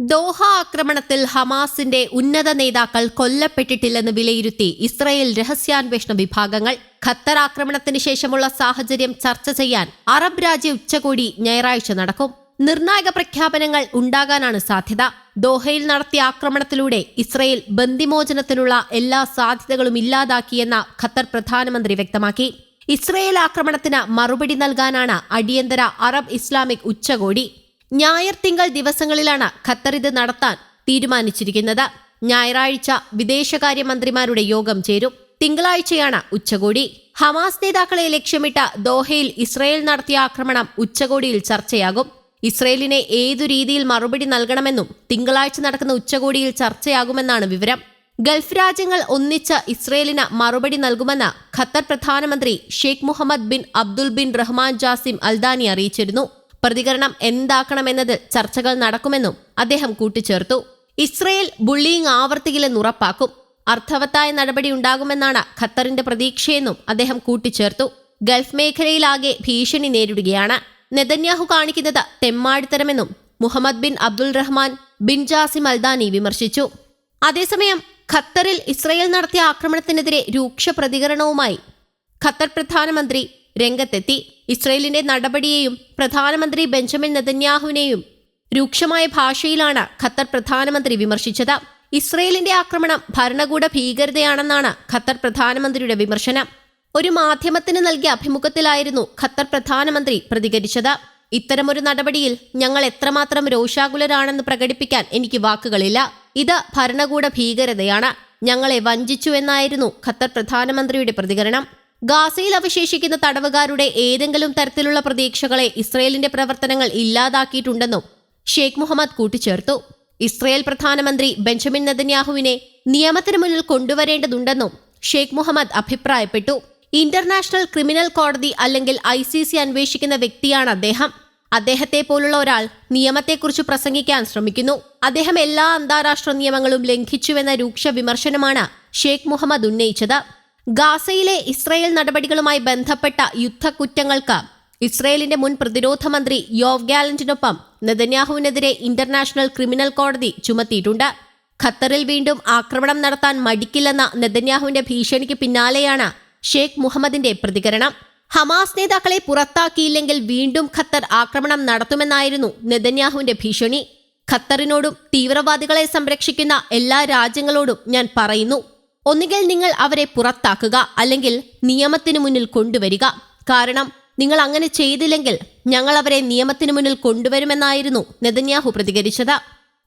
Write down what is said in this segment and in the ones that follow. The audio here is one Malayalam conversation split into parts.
ദോഹ ആക്രമണത്തിൽ ഹമാസിന്റെ ഉന്നത നേതാക്കൾ കൊല്ലപ്പെട്ടിട്ടില്ലെന്ന് വിലയിരുത്തി ഇസ്രയേൽ രഹസ്യാന്വേഷണ വിഭാഗങ്ങൾ. ഖത്തർ ആക്രമണത്തിന് ശേഷമുള്ള സാഹചര്യം ചർച്ച ചെയ്യാൻ അറബ് രാജ്യ ഉച്ചകോടി ഞായറാഴ്ച നടക്കും. നിർണായക പ്രഖ്യാപനങ്ങൾ ഉണ്ടാകാനാണ് സാധ്യത. ദോഹയിൽ നടത്തിയ ആക്രമണത്തിലൂടെ ഇസ്രയേൽ ബന്ദിമോചനത്തിനുള്ള എല്ലാ സാധ്യതകളും ഇല്ലാതാക്കിയെന്ന ഖത്തർ പ്രധാനമന്ത്രി വ്യക്തമാക്കി. ഇസ്രയേൽ ആക്രമണത്തിന് മറുപടി നൽകാനാണ് അടിയന്തര അറബ് ഇസ്ലാമിക് ഉച്ചകോടി. ഞായർ തിങ്കൾ ദിവസങ്ങളിലാണ് ഖത്തർ ഇത് നടത്താൻ തീരുമാനിച്ചിരിക്കുന്നത്. ഞായറാഴ്ച വിദേശകാര്യമന്ത്രിമാരുടെ യോഗം ചേരും. തിങ്കളാഴ്ചയാണ് ഉച്ചകോടി. ഹമാസ് നേതാക്കളെ ലക്ഷ്യമിട്ട ദോഹയിൽ ഇസ്രയേൽ നടത്തിയ ആക്രമണം ഉച്ചകോടിയിൽ ചർച്ചയാകും. ഇസ്രയേലിനെ ഏതു രീതിയിൽ മറുപടി നൽകണമെന്നും തിങ്കളാഴ്ച നടക്കുന്ന ഉച്ചകോടിയിൽ ചർച്ചയാകുമെന്നാണ് വിവരം. ഗൾഫ് രാജ്യങ്ങൾ ഒന്നിച്ച് ഇസ്രയേലിന് മറുപടി നൽകുമെന്ന് ഖത്തർ പ്രധാനമന്ത്രി Sheikh Mohammed bin Abdul bin Rahman Jassim Al Thani അറിയിച്ചിരുന്നു. പ്രതികരണം എന്താക്കണമെന്നതിൽ ചർച്ചകൾ നടക്കുമെന്നും അദ്ദേഹം കൂട്ടിച്ചേർത്തു. ഇസ്രയേൽ ബുള്ളിയിങ് ആവർത്തിക്കില്ലെന്ന് ഉറപ്പാക്കും. അർത്ഥവത്തായ നടപടി ഉണ്ടാകുമെന്നാണ് ഖത്തറിന്റെ പ്രതീക്ഷയെന്നും അദ്ദേഹം കൂട്ടിച്ചേർത്തു. ഗൾഫ് മേഖലയിലാകെ ഭീഷണി നേരിടുകയാണ്. നെതന്യാഹു കാണിക്കുന്നത് തെമ്മാടിത്തരമെന്നും Mohammed bin Abdul Rahman bin Jassim Al Thani വിമർശിച്ചു. അതേസമയം ഖത്തറിൽ ഇസ്രയേൽ നടത്തിയ ആക്രമണത്തിനെതിരെ രൂക്ഷ പ്രതികരണവുമായി ഖത്തർ പ്രധാനമന്ത്രി രംഗത്തെത്തി. ഇസ്രയേലിന്റെ നടപടിയെയും പ്രധാനമന്ത്രി ബെഞ്ചമിൻ നെതന്യാഹുവിനെയും രൂക്ഷമായ ഭാഷയിലാണ് ഖത്തർ പ്രധാനമന്ത്രി വിമർശിച്ചത്. ഇസ്രയേലിന്റെ ആക്രമണം ഭരണകൂട ഭീകരതയാണെന്നാണ് ഖത്തർ പ്രധാനമന്ത്രിയുടെ വിമർശനം. ഒരു മാധ്യമത്തിന് നൽകിയ അഭിമുഖത്തിലായിരുന്നു ഖത്തർ പ്രധാനമന്ത്രി പ്രതികരിച്ചത്. ഇത്തരമൊരു നടപടിയിൽ ഞങ്ങൾ എത്രമാത്രം രോഷാകുലരാണെന്ന് പ്രകടിപ്പിക്കാൻ എനിക്ക് വാക്കുകളില്ല. ഇത് ഭരണകൂട ഭീകരതയാണ്. ഞങ്ങളെ വഞ്ചിച്ചു എന്നായിരുന്നു ഖത്തർ പ്രധാനമന്ത്രിയുടെ പ്രതികരണം. ഗാസയിൽ അവശേഷിക്കുന്ന തടവുകാരുടെ ഏതെങ്കിലും തരത്തിലുള്ള പ്രതീക്ഷകളെ ഇസ്രയേലിന്റെ പ്രവർത്തനങ്ങൾ ഇല്ലാതാക്കിയിട്ടുണ്ടെന്നും ഷെയ്ഖ് മുഹമ്മദ് കൂട്ടിച്ചേർത്തു. ഇസ്രയേൽ പ്രധാനമന്ത്രി ബെഞ്ചമിൻ നദന്യാഹുവിനെ നിയമത്തിന് മുന്നിൽ കൊണ്ടുവരേണ്ടതുണ്ടെന്നും ഷെയ്ഖ് മുഹമ്മദ് അഭിപ്രായപ്പെട്ടു. ഇന്റർനാഷണൽ ക്രിമിനൽ കോടതി അല്ലെങ്കിൽ ഐ സി സി അന്വേഷിക്കുന്ന വ്യക്തിയാണ് അദ്ദേഹം. അദ്ദേഹത്തെ പോലുള്ള ഒരാൾ നിയമത്തെക്കുറിച്ച് പ്രസംഗിക്കാൻ ശ്രമിക്കുന്നു. അദ്ദേഹം എല്ലാ അന്താരാഷ്ട്ര നിയമങ്ങളും ലംഘിച്ചുവെന്ന രൂക്ഷ വിമർശനമാണ് ഷെയ്ഖ് മുഹമ്മദ് ഉന്നയിച്ചത്. ഗാസയിലെ ഇസ്രയേൽ നടപടികളുമായി ബന്ധപ്പെട്ട യുദ്ധക്കുറ്റങ്ങൾക്ക് ഇസ്രയേലിന്റെ മുൻ പ്രതിരോധ മന്ത്രി യോവ് ഗാലന്റിനൊപ്പം നെതന്യാഹുവിനെതിരെ ഇന്റർനാഷണൽ ക്രിമിനൽ കോടതി ചുമത്തിയിട്ടുണ്ട്. ഖത്തറിൽ വീണ്ടും ആക്രമണം നടത്താൻ മടിക്കില്ലെന്ന നെതന്യാഹുവിന്റെ ഭീഷണിക്ക് പിന്നാലെയാണ് ഷെയ്ഖ് മുഹമ്മദിന്റെ പ്രതികരണം. ഹമാസ് നേതാക്കളെ പുറത്താക്കിയില്ലെങ്കിൽ വീണ്ടും ഖത്തർ ആക്രമണം നടത്തുമെന്നായിരുന്നു നെതന്യാഹുവിന്റെ ഭീഷണി. ഖത്തറിനോടും തീവ്രവാദികളെ സംരക്ഷിക്കുന്ന എല്ലാ രാജ്യങ്ങളോടും ഞാൻ പറയുന്നു. ഒന്നുകിൽ നിങ്ങൾ അവരെ പുറത്താക്കുക അല്ലെങ്കിൽ നിയമത്തിനു മുന്നിൽ കൊണ്ടുവരിക. കാരണം നിങ്ങൾ അങ്ങനെ ചെയ്തില്ലെങ്കിൽ ഞങ്ങൾ അവരെ നിയമത്തിനു മുന്നിൽ കൊണ്ടുവരുമെന്നായിരുന്നു നെതന്യാഹു പ്രതികരിച്ചത്.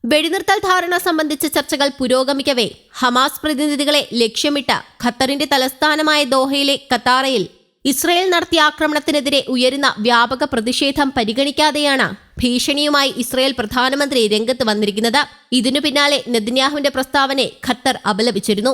വെടിനിർത്തൽ ധാരണ സംബന്ധിച്ച ചർച്ചകൾ പുരോഗമിക്കവേ ഹമാസ് പ്രതിനിധികളെ ലക്ഷ്യമിട്ട് ഖത്തറിന്റെ തലസ്ഥാനമായ ദോഹയിലെ ഖത്താറയിൽ ഇസ്രയേൽ നടത്തിയ ആക്രമണത്തിനെതിരെ ഉയരുന്ന വ്യാപക പ്രതിഷേധം പരിഗണിക്കാതെയാണ് ഭീഷണിയുമായി ഇസ്രയേൽ പ്രധാനമന്ത്രി രംഗത്ത് വന്നിരിക്കുന്നത്. ഇതിനു പിന്നാലെ നെതന്യാഹുവിന്റെ പ്രസ്താവനയെ ഖത്തർ അപലപിച്ചിരുന്നു.